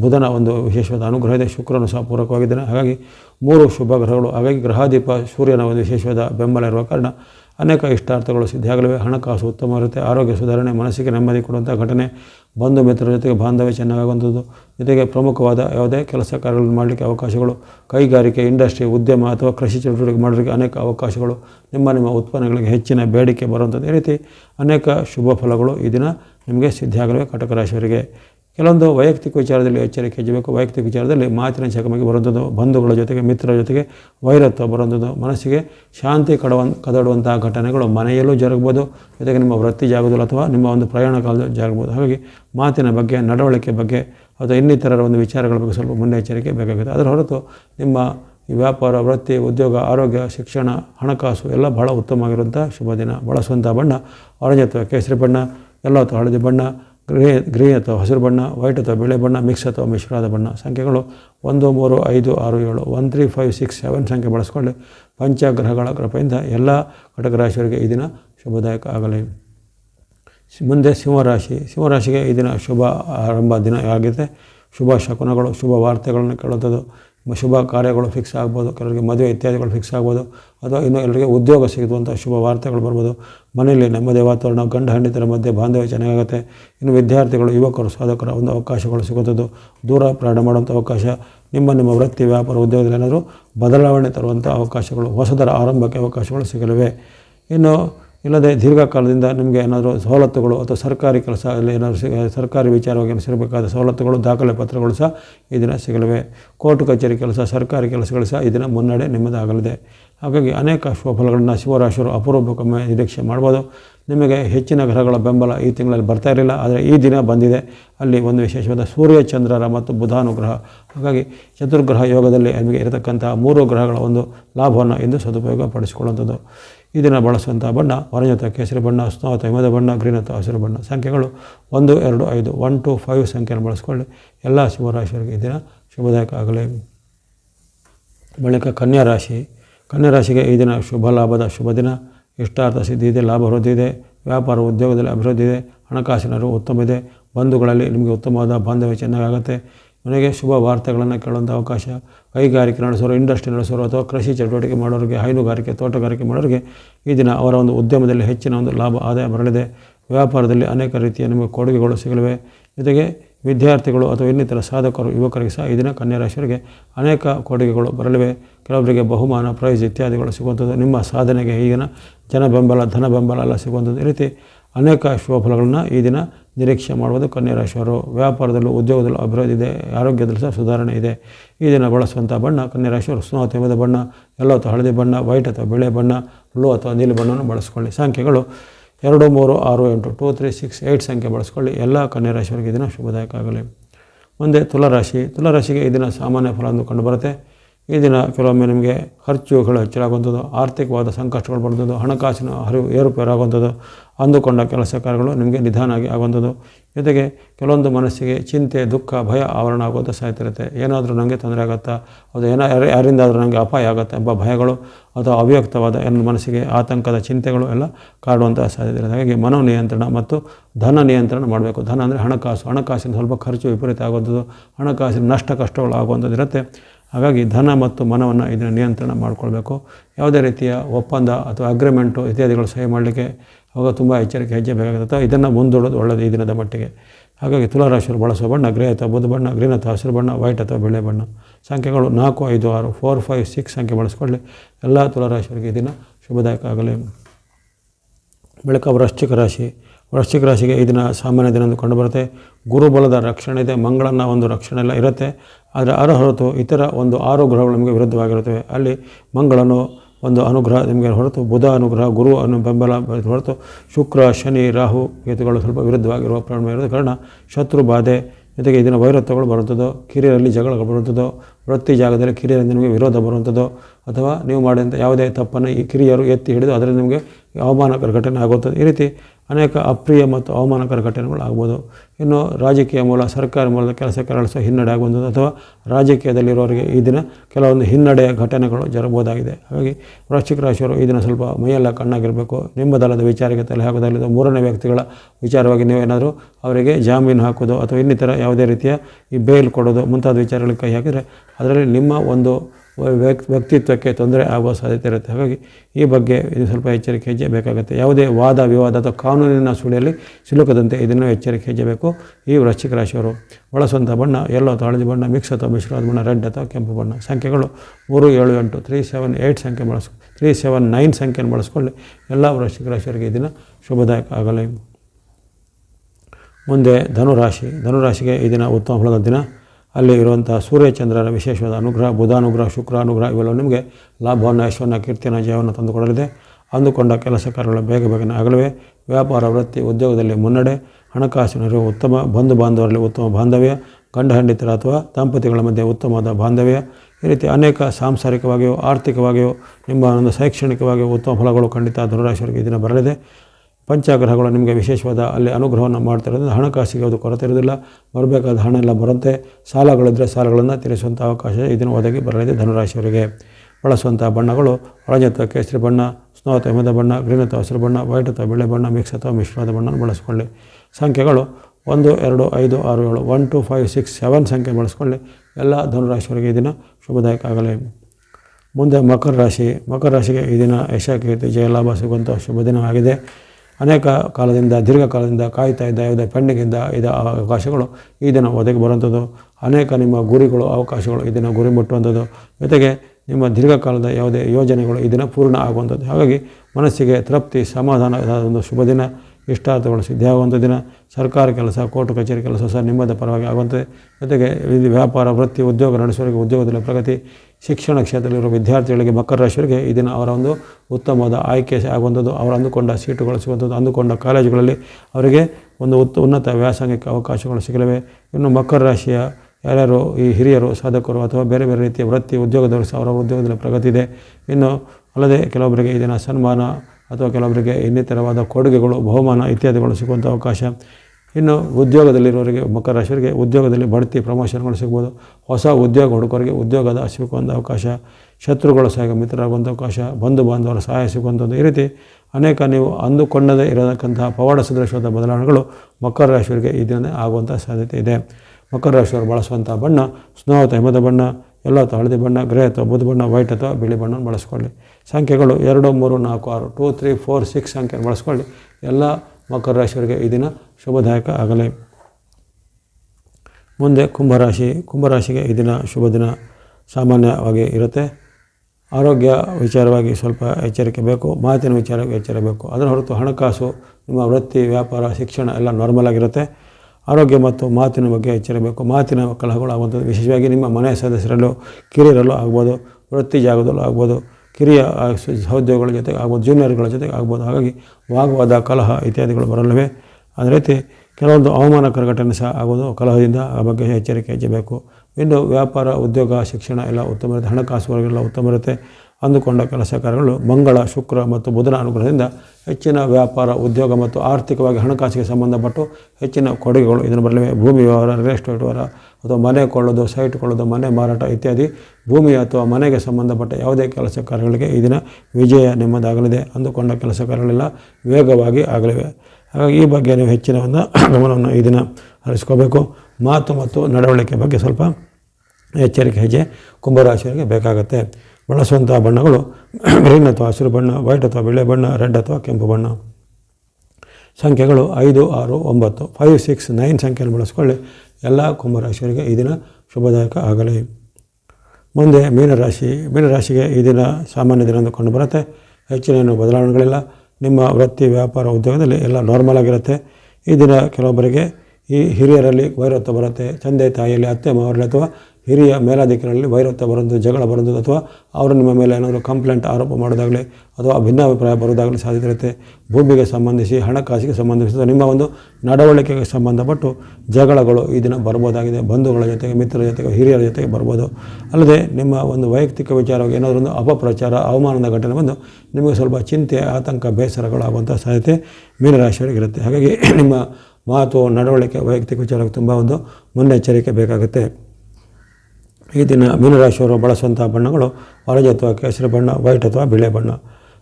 ಬುಧನ ಒಂದು ವಿಶೇಷವಾದ ಅನುಗ್ರಹ ಇದೆ. ಶುಕ್ರನು ಸಹ ಪೂರಕವಾಗಿದ್ದಾನೆ. ಹಾಗಾಗಿ ಮೂರು ಶುಭ ಗ್ರಹಗಳು. ಹಾಗಾಗಿ ಗ್ರಹಾದೀಪ ಸೂರ್ಯನ ಒಂದು ವಿಶೇಷವಾದ ಬೆಂಬಲ ಇರುವ ಕಾರಣ ಅನೇಕ ಇಷ್ಟಾರ್ಥಗಳು ಸಿದ್ಧಿಯಾಗಲಿವೆ ಹಣಕಾಸು ಉತ್ತಮ ಇರುತ್ತೆ. ಆರೋಗ್ಯ ಸುಧಾರಣೆ, ಮನಸ್ಸಿಗೆ ನೆಮ್ಮದಿ ಕೊಡುವಂಥ ಘಟನೆ, ಬಂಧು ಮಿತ್ರರ ಜೊತೆಗೆ ಬಾಂಧವ್ಯ ಚೆನ್ನಾಗುವಂಥದ್ದು. ಜೊತೆಗೆ ಪ್ರಮುಖವಾದ ಯಾವುದೇ ಕೆಲಸ ಕಾರ್ಯಗಳನ್ನು ಮಾಡಲಿಕ್ಕೆ ಅವಕಾಶಗಳು. ಕೈಗಾರಿಕೆ, ಇಂಡಸ್ಟ್ರಿ, ಉದ್ಯಮ ಅಥವಾ ಕೃಷಿ ಚಟುವಟಿಕೆ ಮಾಡೋರಿಗೆ ಅನೇಕ ಅವಕಾಶಗಳು. ನಿಮ್ಮ ನಿಮ್ಮ ಉತ್ಪನ್ನಗಳಿಗೆ ಹೆಚ್ಚಿನ ಬೇಡಿಕೆ ಬರುವಂಥದ್ದು. ಈ ರೀತಿ ಅನೇಕ ಶುಭ ಫಲಗಳು ಈ ದಿನ ನಿಮಗೆ ಸಿದ್ಧಿಯಾಗಲಿವೆ ಕಟಕ ರಾಶಿಯವರಿಗೆ. ಕೆಲವೊಂದು ವೈಯಕ್ತಿಕ ವಿಚಾರದಲ್ಲಿ ಎಚ್ಚರಿಕೆ ಹೆಚ್ಚಬೇಕು. ವೈಯಕ್ತಿಕ ವಿಚಾರದಲ್ಲಿ ಮಾತಿನ ಚಕಮಕಿ ಬರುವಂಥದ್ದು, ಬಂಧುಗಳ ಜೊತೆಗೆ, ಮಿತ್ರರ ಜೊತೆಗೆ, ವೈರತ್ವ ಬರುವಂಥದ್ದು, ಮನಸ್ಸಿಗೆ ಶಾಂತಿ ಕಡವ ಕದಡುವಂತಹ ಘಟನೆಗಳು ಮನೆಯಲ್ಲೂ ಜರುಗ್ಬೋದು ಜೊತೆಗೆ ನಿಮ್ಮ ವೃತ್ತಿ ಜಾಗದಲ್ಲಿ ಅಥವಾ ನಿಮ್ಮ ಒಂದು ಪ್ರಯಾಣ ಕಾಲದಲ್ಲಿ ಜಾಗಬಹುದು ಹಾಗಾಗಿ ಮಾತಿನ ಬಗ್ಗೆ, ನಡವಳಿಕೆ ಬಗ್ಗೆ ಅಥವಾ ಇನ್ನಿತರರ ಒಂದು ವಿಚಾರಗಳ ಬಗ್ಗೆ ಸ್ವಲ್ಪ ಮುನ್ನೆಚ್ಚರಿಕೆ ಬೇಕಾಗುತ್ತೆ. ಅದರ ಹೊರತು ನಿಮ್ಮ ವ್ಯಾಪಾರ, ವೃತ್ತಿ, ಉದ್ಯೋಗ, ಆರೋಗ್ಯ, ಶಿಕ್ಷಣ, ಹಣಕಾಸು ಎಲ್ಲ ಬಹಳ ಉತ್ತಮವಾಗಿರುವಂಥ ಶುಭ ದಿನ ಬಳಸುವಂಥ ಬಣ್ಣ ಆರೆಂಜ್ ಕೇಸರಿ ಬಣ್ಣ, ಎಲ್ಲ ಅಥವಾ ಹಳದಿ ಬಣ್ಣ ಗ್ರೇ ಗ್ರೇ ಅಥವಾ ಹಸಿರು ಬಣ್ಣ ವೈಟ್ ಅಥವಾ ಬಿಳೆ ಬಣ್ಣ ಮಿಕ್ಸ್ ಅಥವಾ ಮಿಶ್ರಾದ ಬಣ್ಣ. ಸಂಖ್ಯೆಗಳು ಒಂದು, ಮೂರು, ಐದು, ಆರು, ಏಳು one three five six seven ಸಂಖ್ಯೆ ಬಳಸ್ಕೊಂಡು ಪಂಚಗ್ರಹಗಳ ಕೃಪೆಯಿಂದ ಎಲ್ಲ ಕಟಕ ರಾಶಿಯವರಿಗೆ ಈ ದಿನ ಶುಭದಾಯಕ ಆಗಲಿ. ಮುಂದೆ ಸಿಂಹರಾಶಿ. ಸಿಂಹರಾಶಿಗೆ ಈ ದಿನ ಶುಭ ಆರಂಭ ದಿನ ಆಗಿದೆ. ಶುಭ ಶಕುನಗಳು, ಶುಭ ವಾರ್ತೆಗಳನ್ನು ಮ- ಶುಭ ಕಾರ್ಯಗಳು ಫಿಕ್ಸ್ ಆಗ್ಬೋದು, ಕೆಲವರಿಗೆ ಮದುವೆ ಇತ್ಯಾದಿಗಳು ಫಿಕ್ಸ್ ಆಗ್ಬೋದು, ಅಥವಾ ಇನ್ನು ಎಲ್ಲರಿಗೆ ಉದ್ಯೋಗ ಸಿಗುವಂಥ ಶುಭ ವಾರ್ತೆಗಳು ಬರ್ಬೋದು. ಮನೆಯಲ್ಲಿ ನೆಮ್ಮದಿ ವಾತಾವರಣ, ಗಂಡ ಹೆಂಡತಿರ ಮಧ್ಯೆ ಬಾಂಧವ್ಯ ಚೆನ್ನಾಗುತ್ತೆ ಇನ್ನು ವಿದ್ಯಾರ್ಥಿಗಳು, ಯುವಕರು, ಸಾಧಕರ, ಒಂದು ಅವಕಾಶಗಳು ಸಿಗುವಂಥದ್ದು ದೂರ ಪ್ರಯಾಣ ಮಾಡುವಂಥ ಅವಕಾಶ, ನಿಮ್ಮ ನಿಮ್ಮ ವೃತ್ತಿ, ವ್ಯಾಪಾರ, ಉದ್ಯೋಗದಲ್ಲಿ ಏನಾದರೂ ಬದಲಾವಣೆ ತರುವಂಥ ಅವಕಾಶಗಳು, ಹೊಸದರ ಆರಂಭಕ್ಕೆ ಅವಕಾಶಗಳು ಸಿಗಲಿವೆ. ಇನ್ನು ಇಲ್ಲದೆ ದೀರ್ಘಕಾಲದಿಂದ ನಿಮಗೆ ಏನಾದರೂ ಸವಲತ್ತುಗಳು ಅಥವಾ ಸರ್ಕಾರಿ ಕೆಲಸ ಅಲ್ಲಿ ಏನಾದರೂ ಸರ್ಕಾರಿ ವಿಚಾರವಾಗಿ ಏನು ಸಿಗಬೇಕಾದ ಸವಲತ್ತುಗಳು, ದಾಖಲೆ ಪತ್ರಗಳು ಸಹ ಈ ದಿನ ಸಿಗಲಿವೆ. ಕೋರ್ಟ್ ಕಚೇರಿ ಕೆಲಸ, ಸರ್ಕಾರಿ ಕೆಲಸಗಳು ಸಹ ಈ ದಿನ ಮುನ್ನಡೆ ನಿಮ್ಮದಾಗಲಿದೆ. ಹಾಗಾಗಿ ಅನೇಕ ಶುಭಫಲಗಳನ್ನು ಶಿವರಾಶಿಯವರು ಅಪರೂಪಕ್ಕೊಮ್ಮೆ ನಿರೀಕ್ಷೆ ಮಾಡ್ಬೋದು. ನಿಮಗೆ ಹೆಚ್ಚಿನ ಗ್ರಹಗಳ ಬೆಂಬಲ ಈ ತಿಂಗಳಲ್ಲಿ ಬರ್ತಾ ಇರಲಿಲ್ಲ, ಆದರೆ ಈ ದಿನ ಬಂದಿದೆ. ಅಲ್ಲಿ ಒಂದು ವಿಶೇಷವಾದ ಸೂರ್ಯ ಚಂದ್ರರ ಮತ್ತು ಬುಧಾನುಗ್ರಹ. ಹಾಗಾಗಿ ಚತುರ್ಗ್ರಹ ಯೋಗದಲ್ಲಿ ನಿಮಗೆ ಇರತಕ್ಕಂತಹ ಮೂರು ಗ್ರಹಗಳ ಒಂದು ಲಾಭವನ್ನು ಇಂದು ಸದುಪಯೋಗ ಪಡಿಸಿಕೊಳ್ಳುವಂಥದ್ದು ಈ ದಿನ ಬಳಸುವಂಥ ಬಣ್ಣ, ವರಜತ, ಕೇಸರಿ ಬಣ್ಣ ಸ್ನೋ ಅಥವಾ ಹಿಮದ ಬಣ್ಣ, ಗ್ರೀನ್ ಅಥವಾ ಹಸಿರು ಬಣ್ಣ ಸಂಖ್ಯೆಗಳು ಒಂದು, ಎರಡು, ಐದು, ಒನ್, ಟು, ಫೈವ್ ಸಂಖ್ಯೆಯನ್ನು ಬಳಸ್ಕೊಳ್ಳಿ. ಎಲ್ಲ ಶುಭರಾಶಿಯವರಿಗೆ ಈ ದಿನ ಶುಭದಾಯಕ ಆಗಲಿ. ಬಳಿಕ ಕನ್ಯಾ ರಾಶಿ ಕನ್ಯಾ ರಾಶಿಗೆ ಈ ದಿನ ಶುಭ ಲಾಭದ ಶುಭ ದಿನ. ಇಷ್ಟಾರ್ಥ ಸಿದ್ಧಿ ಇದೆ, ಲಾಭ ವೃದ್ಧಿ ಇದೆ, ವ್ಯಾಪಾರ ಉದ್ಯೋಗದಲ್ಲಿ ಅಭಿವೃದ್ಧಿ ಇದೆ ಹಣಕಾಸಿನ ಉತ್ತಮ ಇದೆ, ಬಂಧುಗಳಲ್ಲಿ ನಿಮಗೆ ಉತ್ತಮವಾದ ಬಾಂಧವ್ಯ ಚೆನ್ನಾಗಾಗುತ್ತೆ ನಿಮಗೆ ಶುಭ ವಾರ್ತೆಗಳನ್ನು ಕೇಳುವಂಥ ಅವಕಾಶ, ಕೈಗಾರಿಕೆ ನಡೆಸೋರು, ಇಂಡಸ್ಟ್ರಿ ನಡೆಸೋರು ಅಥವಾ ಕೃಷಿ ಚಟುವಟಿಕೆ ಮಾಡೋರಿಗೆ, ಹೈನುಗಾರಿಕೆ, ತೋಟಗಾರಿಕೆ ಮಾಡೋರಿಗೆ ಈ ದಿನ ಅವರ ಒಂದು ಉದ್ಯಮದಲ್ಲಿ ಹೆಚ್ಚಿನ ಒಂದು ಲಾಭ ಆದಾಯ ಬರಲಿದೆ. ವ್ಯಾಪಾರದಲ್ಲಿ ಅನೇಕ ರೀತಿಯ ನಿಮಗೆ ಕೊಡುಗೆಗಳು ಸಿಗಲಿವೆ. ಜೊತೆಗೆ ವಿದ್ಯಾರ್ಥಿಗಳು ಅಥವಾ ಇನ್ನಿತರ ಸಾಧಕರು, ಯುವಕರಿಗೆ ಸಹ ಈ ದಿನ ಅನೇಕ ಕೊಡುಗೆಗಳು ಬರಲಿವೆ. ಕೆಲವರಿಗೆ ಬಹುಮಾನ, ಪ್ರೈಸ್ ಇತ್ಯಾದಿಗಳು ಸಿಗುವಂಥದ್ದು. ನಿಮ್ಮ ಸಾಧನೆಗೆ ಈಗಿನ ಜನ ಬೆಂಬಲ, ಧನ ಬೆಂಬಲ ಎಲ್ಲ ಸಿಗುವಂಥದ್ದು. ಈ ರೀತಿ ಅನೇಕ ಶುಭ ಫಲಗಳನ್ನು ಈ ದಿನ ನಿರೀಕ್ಷೆ ಮಾಡುವುದು ಕನ್ಯಾ ರಾಶಿಯವರು ವ್ಯಾಪಾರದಲ್ಲೂ, ಉದ್ಯೋಗದಲ್ಲೂ ಅಭಿವೃದ್ಧಿ ಇದೆ, ಆರೋಗ್ಯದಲ್ಲೂ ಸಹ ಸುಧಾರಣೆ ಇದೆ. ಈ ದಿನ ಬಳಸುವಂಥ ಬಣ್ಣ ಕನ್ಯಾ ರಾಶಿಯವರು ಸ್ನೋ ಬಣ್ಣ, ಎಲ್ಲೋ ಅಥವಾ ಹಳದಿ ಬಣ್ಣ, ವೈಟ್ ಅಥವಾ ಬಿಳೆ ಬಣ್ಣ, ಬ್ಲೂ ಅಥವಾ ನೀಲಿ ಬಣ್ಣವನ್ನು ಬಳಸ್ಕೊಳ್ಳಿ. ಸಂಖ್ಯೆಗಳು ಎರಡು ಮೂರು ಆರು ಎಂಟು ಟೂ ತ್ರೀ ಸಿಕ್ಸ್ ಏಯ್ಟ್ ಸಂಖ್ಯೆ ಬಳಸ್ಕೊಳ್ಳಿ. ಎಲ್ಲ ಕನ್ಯಾ ರಾಶಿಯವರಿಗೆ ದಿನ ಶುಭದಾಯಕ ಆಗಲಿ. ಮುಂದೆ ತುಲಾರಾಶಿ. ತುಲಾರಾಶಿಗೆ ಈ ದಿನ ಸಾಮಾನ್ಯ ಫಲ ಎಂದು ಕಂಡುಬರುತ್ತೆ ಈ ದಿನ ಕೆಲವೊಮ್ಮೆ ನಿಮಗೆ ಖರ್ಚುಗಳು ಹೆಚ್ಚಳಾಗುವಂಥದ್ದು, ಆರ್ಥಿಕವಾದ ಸಂಕಷ್ಟಗಳು ಬರುವಂಥದ್ದು, ಹಣಕಾಸಿನ ಹರಿವು ಏರುಪೇರಾಗುವಂಥದ್ದು, ಅಂದುಕೊಂಡ ಕೆಲಸ ಕಾರ್ಯಗಳು ನಿಮಗೆ ನಿಧಾನ ಆಗಿ ಆಗುವಂಥದ್ದು. ಜೊತೆಗೆ ಕೆಲವೊಂದು ಮನಸ್ಸಿಗೆ ಚಿಂತೆ, ದುಃಖ, ಭಯ ಆವರಣ ಆಗುವಂಥ ಸಾಧ್ಯತೆ ಇರುತ್ತೆ. ಏನಾದರೂ ನನಗೆ ತೊಂದರೆ ಆಗುತ್ತಾ ಅದು ಏನೋ, ಯಾರ, ಯಾರಿಂದಾದರೂ ನನಗೆ ಅಪಾಯ ಆಗುತ್ತೆ ಎಂಬ ಭಯಗಳು ಅಥವಾ ಅವ್ಯಕ್ತವಾದ ಏನು ಮನಸ್ಸಿಗೆ ಆತಂಕದ ಚಿಂತೆಗಳು ಎಲ್ಲ ಕಾಡುವಂಥ ಸಾಧ್ಯತೆ ಇರುತ್ತೆ. ಹಾಗಾಗಿ ಮನೋ ನಿಯಂತ್ರಣ ಮತ್ತು ಧನ ನಿಯಂತ್ರಣ ಮಾಡಬೇಕು. ಧನ ಅಂದರೆ ಹಣಕಾಸು. ಹಣಕಾಸಿನ ಸ್ವಲ್ಪ ಖರ್ಚು ವಿಪರೀತ ಆಗುವಂಥದ್ದು. ಹಣಕಾಸಿನ ನಷ್ಟ ಕಷ್ಟಗಳು ಆಗುವಂಥದ್ದು ಇರುತ್ತೆ. ಹಾಗಾಗಿ ಧನ ಮತ್ತು ಮನವನ್ನು ಇದನ್ನು ನಿಯಂತ್ರಣ ಮಾಡಿಕೊಳ್ಬೇಕು. ಯಾವುದೇ ರೀತಿಯ ಒಪ್ಪಂದ ಅಥವಾ ಅಗ್ರಿಮೆಂಟು ಇತ್ಯಾದಿಗಳು ಸಹಿ ಮಾಡಲಿಕ್ಕೆ ಅವಾಗ ತುಂಬ ಎಚ್ಚರಿಕೆ, ಹೆಜ್ಜೆ ಬೇಕಾಗುತ್ತೆ. ಇದನ್ನು ಮುಂದೂಡೋದು ಒಳ್ಳೆಯದು ಈ ದಿನದ ಮಟ್ಟಿಗೆ. ಹಾಗಾಗಿ ತುಲಾರಾಶಿಯಲ್ಲಿ ಬಳಸುವ ಬಣ್ಣ ಗ್ರೇ ಅಥವಾ ಬುಧ ಬಣ್ಣ ಗ್ರೀನ್ ಅಥವಾ ಹಸಿರು ಬಣ್ಣ ವೈಟ್ ಅಥವಾ ಬೆಳೆ ಬಣ್ಣ. ಸಂಖ್ಯೆಗಳು ನಾಲ್ಕು, ಐದು, ಆರು ಫೋರ್ ಫೈವ್ ಸಿಕ್ಸ್ ಸಂಖ್ಯೆ ಬಳಸ್ಕೊಳ್ಳಿ. ಎಲ್ಲ ತುಲಾರಾಶಿಯವರಿಗೆ ಈ ದಿನ ಶುಭದಾಯಕ ಆಗಲಿ. ಬೆಳಕ ವೃಶ್ಚಿಕ ರಾಶಿ. ವೃಶ್ಚಿಕ ರಾಶಿಗೆ ಈ ದಿನ ಸಾಮಾನ್ಯ ದಿನ ಎಂದು ಕಂಡುಬರುತ್ತೆ ಗುರುಬಲದ ರಕ್ಷಣೆ ಇದೆ, ಮಂಗಳನ ಒಂದು ರಕ್ಷಣೆ ಎಲ್ಲ ಇರುತ್ತೆ. ಆದರೆ ಅರ ಹೊರತು ಇತರ ಒಂದು ಆರು ಗ್ರಹಗಳು ನಿಮಗೆ ವಿರುದ್ಧವಾಗಿರುತ್ತವೆ. ಅಲ್ಲಿ ಮಂಗಳನು ಒಂದು ಅನುಗ್ರಹ ನಿಮಗೆ ಹೊರತು, ಬುಧ ಅನುಗ್ರಹ, ಗುರು ಅನು ಬೆಂಬಲ ಹೊರತು, ಶುಕ್ರ, ಶನಿ, ರಾಹು ಕೇತುಗಳು ಸ್ವಲ್ಪ ವಿರುದ್ಧವಾಗಿರುವ ಪ್ರಾಣ ಇರೋದ ಕಾರಣ ಶತ್ರು ಬಾಧೆ ಜೊತೆಗೆ ಇದನ್ನು ವೈರತ್ವಗಳು ಬರುತ್ತದೋ, ಕಿರಿಯರಲ್ಲಿ ಜಗಳಗಳು ಬರುತ್ತದೋ, ವೃತ್ತಿ ಜಾಗದಲ್ಲಿ ಕಿರಿಯರಿಂದ ನಿಮಗೆ ವಿರೋಧ ಬರುವಂಥದ್ದು ಅಥವಾ ನೀವು ಮಾಡಿದಂಥ ಯಾವುದೇ ತಪ್ಪನ್ನು ಈ ಕಿರಿಯರು ಎತ್ತಿ ಹಿಡಿದು ಅದರಿಂದ ನಿಮಗೆ ಅವಮಾನಕರ ಘಟನೆ ಆಗುತ್ತದೆ ಈ ರೀತಿ ಅನೇಕ ಅಪ್ರಿಯ ಮತ್ತು ಅವಮಾನಕರ ಘಟನೆಗಳು ಆಗ್ಬೋದು ಇನ್ನು ರಾಜಕೀಯ ಮೂಲ, ಸರ್ಕಾರ ಮೂಲದ ಕೆಲಸ ಕೆರಳಿಸೋ ಹಿನ್ನಡೆ ಆಗುವಂಥದ್ದು ಅಥವಾ ರಾಜಕೀಯದಲ್ಲಿರೋರಿಗೆ ಈ ದಿನ ಕೆಲವೊಂದು ಹಿನ್ನಡೆಯ ಘಟನೆಗಳು ಜರಬಹುದಾಗಿದೆ ಹಾಗಾಗಿ ವೃಶ್ಚಿಕ ರಾಶಿಯವರು ಈ ದಿನ ಸ್ವಲ್ಪ ಮೈಯೆಲ್ಲ ಕಣ್ಣಾಗಿರಬೇಕು. ನಿಮ್ಮ ದಲದ ವಿಚಾರಕ್ಕೆ ತಲೆ ಹಾಕೋದಲ್ಲದ ಮೂರನೇ ವ್ಯಕ್ತಿಗಳ ವಿಚಾರವಾಗಿ ನೀವೇನಾದರೂ ಅವರಿಗೆ ಜಾಮೀನು ಹಾಕೋದು ಅಥವಾ ಇನ್ನಿತರ ಯಾವುದೇ ರೀತಿಯ ಈ ಬೇಲ್ ಕೊಡೋದು ಮುಂತಾದ ವಿಚಾರಗಳಿಗೆ ಕೈ ಹಾಕಿದರೆ ಅದರಲ್ಲಿ ನಿಮ್ಮ ಒಂದು ವ್ಯಕ್ತಿತ್ವಕ್ಕೆ ತೊಂದರೆ ಆಗುವ ಸಾಧ್ಯತೆ ಇರುತ್ತೆ. ಹಾಗಾಗಿ ಈ ಬಗ್ಗೆ ಇದು ಸ್ವಲ್ಪ ಎಚ್ಚರಿಕೆ ಹೆಜ್ಜೆ ಬೇಕಾಗುತ್ತೆ ಯಾವುದೇ ವಾದ, ವಿವಾದ ಅಥವಾ ಕಾನೂನಿನ ಸುಳಿಯಲ್ಲಿ ಸಿಲುಕದಂತೆ ಇದನ್ನು ಎಚ್ಚರಿಕೆ ಹೆಜ್ಜೆ ಬೇಕು ಈ ವೃಶ್ಚಿಕ ರಾಶಿಯವರು ಬಳಸುವಂಥ ಬಣ್ಣ ಎಲ್ಲೋ ಹಳದಿ ಬಣ್ಣ ಮಿಕ್ಸ್ ಅಥವಾ ಮಿಶ್ರವಾದ ಬಣ್ಣ ರೆಡ್ ಅಥವಾ ಕೆಂಪು ಬಣ್ಣ. ಸಂಖ್ಯೆಗಳು ಮೂರು, ಏಳು, ಎಂಟು ತ್ರೀ ಸೆವೆನ್ ಏಯ್ಟ್ ಸಂಖ್ಯೆ ಬಳಸ ತ್ರೀ ಸೆವೆನ್ ನೈನ್ ಸಂಖ್ಯೆಯನ್ನು ಬಳಸ್ಕೊಳ್ಳಿ. ಎಲ್ಲ ವೃಶ್ಚಿಕ ರಾಶಿಯವರಿಗೆ ಈ ದಿನ ಶುಭದಾಯಕ ಆಗಲಿ. ಮುಂದೆ ಧನುರಾಶಿ. ಧನುರಾಶಿಗೆ ಈ ದಿನ ಉತ್ತಮ ಫಲದ ದಿನ. ಅಲ್ಲಿ ಇರುವಂಥ ಸೂರ್ಯಚಂದ್ರರ ವಿಶೇಷವಾದ ಅನುಗ್ರಹ, ಬುಧಾನುಗ್ರಹ ಶುಕ್ರ ಅನುಗ್ರಹ ಇವೆಲ್ಲ ನಿಮಗೆ ಲಾಭವನ್ನು, ಯಶವನ್ನು, ಕೀರ್ತಿಯನ್ನು, ಜಯವನ್ನು ತಂದುಕೊಡಲಿದೆ. ಅಂದುಕೊಂಡ ಕೆಲಸ ಕಾರ್ಯಗಳು ಬೇಗ ಬೇಗನೆ ಆಗಲಿವೆ. ವ್ಯಾಪಾರ, ವೃತ್ತಿ, ಉದ್ಯೋಗದಲ್ಲಿ ಮುನ್ನಡೆ ಹಣಕಾಸಿನ ಉತ್ತಮ, ಬಂಧು ಬಾಂಧವರಲ್ಲಿ ಉತ್ತಮ ಬಾಂಧವ್ಯ, ಗಂಡ ಹೆಂಡಿತರ ಅಥವಾ ದಂಪತಿಗಳ ಮಧ್ಯೆ ಉತ್ತಮವಾದ ಬಾಂಧವ್ಯ. ಈ ರೀತಿ ಅನೇಕ ಸಾಂಸಾರಿಕವಾಗಿಯೂ, ಆರ್ಥಿಕವಾಗಿಯೋ, ನಿಮ್ಮ ಒಂದು ಶೈಕ್ಷಣಿಕವಾಗಿಯೂ ಉತ್ತಮ ಫಲಗಳು ಖಂಡಿತ ಧನುರಾಶಿಯವರಿಗೆ ಇದನ್ನು ದಿನ ಬರಲಿದೆ. ಪಂಚಗ್ರಹಗಳು ನಿಮಗೆ ವಿಶೇಷವಾದ ಅಲ್ಲಿ ಅನುಗ್ರಹವನ್ನು ಮಾಡ್ತಿರೋದ್ರಿಂದ ಹಣಕಾಸಿಗೆ ಅದು ಕೊರತೆ ಇರೋದಿಲ್ಲ. ಬರಬೇಕಾದ ಹಣ ಎಲ್ಲ ಬರುತ್ತೆ. ಸಾಲಗಳಿದ್ದರೆ ಸಾಲಗಳನ್ನು ತೀರಿಸುವಂಥ ಅವಕಾಶ ಇದನ್ನು ಒದಗಿ ಬರಲಿದೆ ಧನುರಾಶಿಯವರಿಗೆ. ಬಳಸುವಂಥ ಬಣ್ಣಗಳು ಅಥವಾ ಕೇಸರಿ ಬಣ್ಣ ಸ್ನೋ ಅಥವಾ ಹಿಮದ ಬಣ್ಣ ಗ್ರೀನ್ ಅಥವಾ ಹಸಿರು ಬಣ್ಣ ವೈಟ್ ಅಥವಾ ಬೆಳೆ ಬಣ್ಣ ಮಿಕ್ಸ್ ಅಥವಾ ಮಿಶ್ರವಾದ ಬಣ್ಣ ಬಳಸ್ಕೊಳ್ಳಿ. ಸಂಖ್ಯೆಗಳು ಒಂದು, ಎರಡು, ಐದು, ಆರು, ಏಳು one two, five, six, seven ಸಂಖ್ಯೆ ಬಳಸ್ಕೊಳ್ಳಿ. ಎಲ್ಲ ಧನುರಾಶಿಯವರಿಗೆ ಈ ದಿನ ಶುಭದಾಯಕ ಆಗಲಿ ಮುಂದೆ ಮಕರ ರಾಶಿ. ಮಕರ ರಾಶಿಗೆ ಈ ದಿನ ಯಶಕೀರ್ತಿ ಜಯಲಾಭ ಸಿಗುವಂಥ ಶುಭ ದಿನವಾಗಿದೆ ಅನೇಕ ಕಾಲದಿಂದ, ದೀರ್ಘಕಾಲದಿಂದ ಕಾಯ್ತಾ ಇದ್ದ ಯಾವುದೇ ಪೆಂಡಿಂಗ್ ಇದ್ದ ಅವಕಾಶಗಳು ಈ ದಿನ ಒದಗಿ ಬರುವಂಥದ್ದು. ಅನೇಕ ನಿಮ್ಮ ಗುರಿಗಳು, ಅವಕಾಶಗಳು ಈ ದಿನ ಗುರಿ ಮುಟ್ಟುವಂಥದ್ದು. ಜೊತೆಗೆ ನಿಮ್ಮ ದೀರ್ಘಕಾಲದ ಯಾವುದೇ ಯೋಜನೆಗಳು ಈ ದಿನ ಪೂರ್ಣ ಆಗುವಂಥದ್ದು. ಹಾಗಾಗಿ ಮನಸ್ಸಿಗೆ ತೃಪ್ತಿ, ಸಮಾಧಾನ ಒಂದು ಶುಭ ದಿನ ಇಷ್ಟಾರ್ಥಗಳು ಒಂದು ದಿನ ಸರ್ಕಾರ ಕೆಲಸ, ಕೋರ್ಟ್ ಕಚೇರಿ ಕೆಲಸ ಸಹ ನಿಮ್ಮದ ಪರವಾಗಿ ಆಗುವಂತೆ, ಜೊತೆಗೆ ಇದು ವ್ಯಾಪಾರ, ವೃತ್ತಿ, ಉದ್ಯೋಗ ನಡೆಸುವವರಿಗೆ ಉದ್ಯೋಗದಲ್ಲಿ ಪ್ರಗತಿ, ಶಿಕ್ಷಣ ಕ್ಷೇತ್ರದಲ್ಲಿರುವ ವಿದ್ಯಾರ್ಥಿಗಳಿಗೆ ಮಕರ ರಾಶಿಯವರಿಗೆ ಈ ದಿನ ಅವರ ಒಂದು ಉತ್ತಮವಾದ ಆಯ್ಕೆ ಆಗುವಂಥದ್ದು, ಅವರು ಅಂದುಕೊಂಡ ಸೀಟುಗಳು ಸಿಗುವಂಥದ್ದು ಅಂದುಕೊಂಡ ಕಾಲೇಜುಗಳಲ್ಲಿ ಅವರಿಗೆ ಒಂದು ಉತ್, ಉನ್ನತ ವ್ಯಾಸಂಗಕ್ಕೆ ಅವಕಾಶಗಳು ಸಿಗಲಿವೆ. ಇನ್ನು ಮಕರ ರಾಶಿಯ ಯಾರ್ಯಾರು ಈ ಹಿರಿಯರು, ಸಾಧಕರು ಅಥವಾ ಬೇರೆ ಬೇರೆ ರೀತಿಯ ವೃತ್ತಿ, ಉದ್ಯೋಗದವರು ಅವರ ಉದ್ಯೋಗದಲ್ಲಿ ಪ್ರಗತಿ ಇದೆ. ಇನ್ನು ಅಲ್ಲದೆ ಕೆಲವೊಬ್ಬರಿಗೆ ಈ ದಿನ ಸನ್ಮಾನ ಅಥವಾ ಕೆಲವೊಬ್ಬರಿಗೆ ಇನ್ನಿತರವಾದ ಕೊಡುಗೆಗಳು, ಬಹುಮಾನ ಇತ್ಯಾದಿಗಳು ಸಿಗುವಂಥ ಅವಕಾಶ. ಇನ್ನು ಉದ್ಯೋಗದಲ್ಲಿರೋರಿಗೆ ಮಕರ ರಾಶಿಯವರಿಗೆ ಉದ್ಯೋಗದಲ್ಲಿ ಬಡ್ತಿ, ಪ್ರಮೋಷನ್ಗಳು ಸಿಗ್ಬೋದು. ಹೊಸ ಉದ್ಯೋಗ ಹುಡುಕೋರಿಗೆ ಉದ್ಯೋಗದ ಸಿಗುವಂಥ ಅವಕಾಶ. ಶತ್ರುಗಳ ಸಹಾಯ ಮಿತ್ರರಾಗುವಂಥ ಅವಕಾಶ. ಬಂಧು ಬಾಂಧವರ ಸಹಾಯ ಸಿಗುವಂಥದ್ದು. ಈ ರೀತಿ ಅನೇಕ ನೀವು ಅಂದುಕೊಂಡದೇ ಇರತಕ್ಕಂತಹ ಪವಾಡ ಸದೃಶವಾದ ಬದಲಾವಣೆಗಳು ಮಕರ ರಾಶಿಯವರಿಗೆ ಈ ದಿನ ಆಗುವಂಥ ಸಾಧ್ಯತೆ ಇದೆ. ಮಕರ ರಾಶಿಯವರು ಬಳಸುವಂಥ ಬಣ್ಣ, ಸ್ನೋ ಅಥವಾ ಹಿಮದ ಬಣ್ಣ, ಎಲ್ಲ ಅಥವಾ ಹಳದಿ ಬಣ್ಣ, ಗ್ರೇ ಅಥವಾ ಬುದ್ಧ ಬಣ್ಣ, ವೈಟ್ ಅಥವಾ ಬಿಳಿ ಬಣ್ಣವನ್ನು ಬಳಸ್ಕೊಳ್ಳಿ. ಸಂಖ್ಯೆಗಳು ಎರಡು, ಮೂರು, ನಾಲ್ಕು, ಆರು, ಟೂ, ತ್ರೀ, ಫೋರ್, ಸಿಕ್ಸ್ ಸಂಖ್ಯೆ ಬಳಸ್ಕೊಳ್ಳಿ. ಎಲ್ಲ ಮಕರ ರಾಶಿಯವರಿಗೆ ಈ ದಿನ ಶುಭದಾಯಕ ಆಗಲಿ. ಮುಂದೆ ಕುಂಭರಾಶಿ. ಕುಂಭರಾಶಿಗೆ ಈ ದಿನ ಶುಭ ದಿನ ಸಾಮಾನ್ಯವಾಗಿ ಇರುತ್ತೆ. ಆರೋಗ್ಯ ವಿಚಾರವಾಗಿ ಸ್ವಲ್ಪ ಎಚ್ಚರಿಕೆ ಬೇಕು. ಮಾತಿನ ವಿಚಾರವಾಗಿ ಎಚ್ಚರ ಬೇಕು. ಅದರ ಹೊರತು ಹಣಕಾಸು, ನಿಮ್ಮ ವೃತ್ತಿ, ವ್ಯಾಪಾರ, ಶಿಕ್ಷಣ ಎಲ್ಲ ನಾರ್ಮಲ್ ಆಗಿರುತ್ತೆ. ಆರೋಗ್ಯ ಮತ್ತು ಮಾತಿನ ಬಗ್ಗೆ ಎಚ್ಚರಬೇಕು ಮಾತಿನ ಕಲಹಗಳು ಆಗುವಂಥದ್ದು ವಿಶೇಷವಾಗಿ ನಿಮ್ಮ ಮನೆ ಸದಸ್ಯರಲ್ಲೂ ಕಿರಿಯರಲ್ಲೂ ಆಗ್ಬೋದು. ವೃತ್ತಿ ಜಾಗದಲ್ಲೂ ಆಗ್ಬೋದು. ಕಿರಿಯ ಸಹೋದ್ಯೋಗಗಳ ಜೊತೆಗೆ ಆಗ್ಬೋದು ಜೂನಿಯರ್ಗಳ ಜೊತೆಗೆ ಆಗ್ಬೋದು. ಹಾಗಾಗಿ ವಾಗ್ವಾದ, ಕಲಹ ಇತ್ಯಾದಿಗಳು ಬರಲಿವೆ. ಅದೇ ರೀತಿ ಕೆಲವೊಂದು ಅವಮಾನಕರ ಘಟನೆ ಸಹ ಆಗೋದು ಕಲಹದಿಂದ ಆ ಬಗ್ಗೆ ಎಚ್ಚರಿಕೆ ಹೆಚ್ಚಬೇಕು. ಇನ್ನು ವ್ಯಾಪಾರ, ಉದ್ಯೋಗ, ಶಿಕ್ಷಣ ಎಲ್ಲ ಉತ್ತಮ ಇರುತ್ತೆ. ಹಣಕಾಸುವರೆಗೆಲ್ಲ ಉತ್ತಮ ಇರುತ್ತೆ. ಅಂದುಕೊಂಡ ಕೆಲಸ ಕಾರ್ಯಗಳು ಮಂಗಳ, ಶುಕ್ರ ಮತ್ತು ಬುಧನ ಅನುಗ್ರಹದಿಂದ ಹೆಚ್ಚಿನ ವ್ಯಾಪಾರ, ಉದ್ಯೋಗ ಮತ್ತು ಆರ್ಥಿಕವಾಗಿ ಹಣಕಾಸಿಗೆ ಸಂಬಂಧಪಟ್ಟು ಹೆಚ್ಚಿನ ಕೊಡುಗೆಗಳು ಇದನ್ನು ಬರಲಿವೆ. ಭೂಮಿ ವ್ಯವಹಾರ ರಿಯಲ್ ಎಸ್ಟೇಟ್ ವ್ಯವಹಾರ ಅಥವಾ ಮನೆ ಕೊಳ್ಳೋದು ಸೈಟ್ ಕೊಳ್ಳೋದು, ಮನೆ ಮಾರಾಟ ಇತ್ಯಾದಿ ಭೂಮಿ ಅಥವಾ ಮನೆಗೆ ಸಂಬಂಧಪಟ್ಟ ಯಾವುದೇ ಕೆಲಸ ಕಾರ್ಯಗಳಿಗೆ ಈ ದಿನ ವಿಜಯ ನಿಮ್ಮದಾಗಲಿದೆ ಅಂದುಕೊಂಡ ಕೆಲಸ ಕಾರ್ಯಗಳೆಲ್ಲ ವೇಗವಾಗಿ ಆಗಲಿವೆ. ಹಾಗಾಗಿ ಈ ಬಗ್ಗೆ ನೀವು ಹೆಚ್ಚಿನ ಒಂದು ಗಮನವನ್ನು ಈ ದಿನ ಹರಿಸ್ಕೋಬೇಕು. ಮಾತು ಮತ್ತು ನಡವಳಿಕೆ ಬಗ್ಗೆ ಸ್ವಲ್ಪ ಎಚ್ಚರಿಕೆ ಹೆಜ್ಜೆ ಕುಂಭರಾಶಿಯವರಿಗೆ ಬೇಕಾಗುತ್ತೆ. ಬಳಸುವಂಥ ಬಣ್ಣಗಳು *clears throat* ಗ್ರೀನ್ ಅಥವಾ ಹಸಿರು ಬಣ್ಣ, ವೈಟ್ ಅಥವಾ ಬಿಳೆ ಬಣ್ಣ, ರೆಡ್ ಅಥವಾ ಕೆಂಪು ಬಣ್ಣ. ಸಂಖ್ಯೆಗಳು ಐದು, ಆರು, ಒಂಬತ್ತು ಫೈವ್ ಸಿಕ್ಸ್ ನೈನ್ ಸಂಖ್ಯೆಯನ್ನು ಬಳಸ್ಕೊಳ್ಳಿ. ಎಲ್ಲ ಕುಂಭರಾಶಿಯವರಿಗೆ ಈ ದಿನ ಶುಭದಾಯಕ ಆಗಲಿ. ಮುಂದೆ ಮೀನರಾಶಿ, ಮೀನರಾಶಿಗೆ ಈ ದಿನ ಸಾಮಾನ್ಯ ದಿನ ಎಂದು ಕಂಡು ಬರುತ್ತೆ. ಹೆಚ್ಚಿನ ಬದಲಾವಣೆಗಳಿಲ್ಲ. ನಿಮ್ಮ ವೃತ್ತಿ, ವ್ಯಾಪಾರ, ಉದ್ಯೋಗದಲ್ಲಿ ಎಲ್ಲ ನಾರ್ಮಲ್ ಆಗಿರುತ್ತೆ. ಈ ದಿನ ಕೆಲವೊಬ್ಬರಿಗೆ ಈ ಹಿರಿಯರಲ್ಲಿ ವೈರತ್ವ ಬರುತ್ತೆ. ತಂದೆ, ತಾಯಿಯಲ್ಲಿ ಅತ್ತೆ, ಮಾವರಲ್ಲಿ ಅಥವಾ ಹಿರಿಯ ಮೇಲಾಧಿಕಾರಿಗಳಲ್ಲಿ ವೈರತ್ವ ಬರೋದು, ಜಗಳ ಬರೋದು, ಅಥವಾ ಅವರು ನಿಮ್ಮ ಮೇಲೆ ಏನಾದರೂ ಕಂಪ್ಲೇಂಟ್ ಆರೋಪ ಮಾಡೋದಾಗಲಿ, ಅಥವಾ ಭಿನ್ನಾಭಿಪ್ರಾಯ ಬರೋದಾಗಲಿ ಸಾಧ್ಯತೆ ಇರುತ್ತೆ. ಭೂಮಿಗೆ ಸಂಬಂಧಿಸಿ, ಹಣಕಾಸಿಗೆ ಸಂಬಂಧಿಸಿದ ನಿಮ್ಮ ಒಂದು ನಡವಳಿಕೆಗೆ ಸಂಬಂಧಪಟ್ಟು ಜಗಳಗಳು ಈ ದಿನ ಬರ್ಬೋದಾಗಿದೆ. ಬಂಧುಗಳ ಜೊತೆಗೆ, ಮಿತ್ರರ ಜೊತೆಗೆ, ಹಿರಿಯರ ಜೊತೆಗೆ ಬರ್ಬೋದು. ಅಲ್ಲದೆ ನಿಮ್ಮ ಒಂದು ವೈಯಕ್ತಿಕ ವಿಚಾರವಾಗಿ ಏನಾದರೂ ಒಂದು ಅಪಪ್ರಚಾರ, ಅವಮಾನದ ಘಟನೆ ಬಂದು ನಿಮಗೆ ಸ್ವಲ್ಪ ಚಿಂತೆ, ಆತಂಕ ಬೇಸರಗಳಾಗುವಂಥ ಸಾಧ್ಯತೆ ಮೀನರಾಶಿಯವರಿಗಿರುತ್ತೆ ಹಾಗಾಗಿ ನಿಮ್ಮ ಮಾತು ನಡವಳಿಕೆ, ವೈಯಕ್ತಿಕ ವಿಚಾರಕ್ಕೆ ತುಂಬ ಒಂದು ಮುನ್ನೆಚ್ಚರಿಕೆ ಬೇಕಾಗುತ್ತೆ. ಈ ದಿನ ಮೀನರಾಶಿಯವರು ಬಳಸುವಂಥ ಬಣ್ಣಗಳು ಆರೆಂಜ್ ಅಥವಾ ಕೇಸರಿ ಬಣ್ಣ, ವೈಟ್ ಅಥವಾ ಬಿಳೆ ಬಣ್ಣ.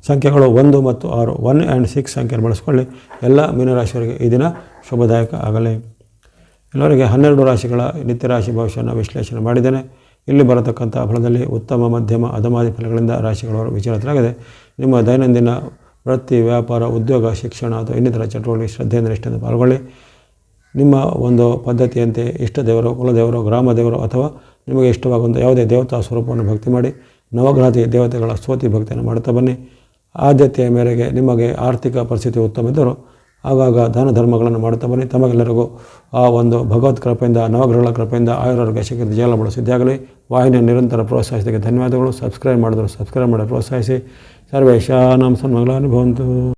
ಸಂಖ್ಯೆಗಳು ಒಂದು ಮತ್ತು ಆರು, ಒನ್ ಆ್ಯಂಡ್ ಸಿಕ್ಸ್ ಸಂಖ್ಯೆಯನ್ನು ಬಳಸ್ಕೊಳ್ಳಿ. ಎಲ್ಲ ಮೀನರಾಶಿಯವರಿಗೆ ಈ ದಿನ ಶುಭದಾಯಕ ಆಗಲಿ. ಎಲ್ಲರಿಗೆ ಹನ್ನೆರಡು ರಾಶಿಗಳ ನಿತ್ಯ ರಾಶಿ ಭವಿಷ್ಯವನ್ನು ವಿಶ್ಲೇಷಣೆ ಮಾಡಿದ್ದೇನೆ. ಇಲ್ಲಿ ಬರತಕ್ಕಂಥ ಫಲದಲ್ಲಿ ಉತ್ತಮ, ಮಧ್ಯಮ ಅಧಮಾದಿ ಫಲಗಳಿಂದ ರಾಶಿಗಳವರು ವಿಚಾರತರಾಗಿದೆ ನಿಮ್ಮ ದೈನಂದಿನ ವೃತ್ತಿ, ವ್ಯಾಪಾರ, ಉದ್ಯೋಗ, ಶಿಕ್ಷಣ ಅಥವಾ ಇನ್ನಿತರ ಚಟುವಟಿಕೆ ಶ್ರದ್ಧೆಯಿಂದ ನಿಷ್ಠೆಯಿಂದ ಪಾಲ್ಗೊಳ್ಳಿ. ನಿಮ್ಮ ಒಂದು ಪದ್ಧತಿಯಂತೆ ಇಷ್ಟ ದೇವರು, ಕುಲದೇವರು ಗ್ರಾಮ ದೇವರು ಅಥವಾ ನಿಮಗೆ ಇಷ್ಟವಾಗುವಂಥ ಯಾವುದೇ ದೇವತಾ ಸ್ವರೂಪವನ್ನು ಭಕ್ತಿ ಮಾಡಿ, ನವಗ್ರಹತಿ ದೇವತೆಗಳ ಸ್ತೋತಿ ಭಕ್ತಿಯನ್ನು ಮಾಡುತ್ತಾ ಬನ್ನಿ. ಆದ್ಯತೆಯ ಮೇರೆಗೆ ನಿಮಗೆ ಆರ್ಥಿಕ ಪರಿಸ್ಥಿತಿ ಉತ್ತಮ ಇದ್ದರೂ ಆಗಾಗ ದಾನ ಧರ್ಮಗಳನ್ನು ಮಾಡುತ್ತಾ ಬನ್ನಿ. ತಮಗೆಲ್ಲರಿಗೂ ಆ ಒಂದು ಭಗವತ್ ಕೃಪೆಯಿಂದ, ನವಗ್ರಹಗಳ ಕೃಪೆಯಿಂದ ಆಯುರಾರೋಗ್ಯ ಶಕ್ತಿ ಜೀವನ ಬಳಸಿದ್ದಾಗಲಿ ವಾಹಿನಿಯ ನಿರಂತರ ಪ್ರೋತ್ಸಾಹಿಸಿದ್ದಕ್ಕೆ ಧನ್ಯವಾದಗಳು. ಸಬ್ಸ್ಕ್ರೈಬ್ ಮಾಡಿದ್ರು ಸಬ್ಸ್ಕ್ರೈಬ್ ಮಾಡಿ ಪ್ರೋತ್ಸಾಹಿಸಿ. ಸರ್ವೇಶಾನಾಂ ಸನ್ಮಂಗಲಾನುಭವಂತು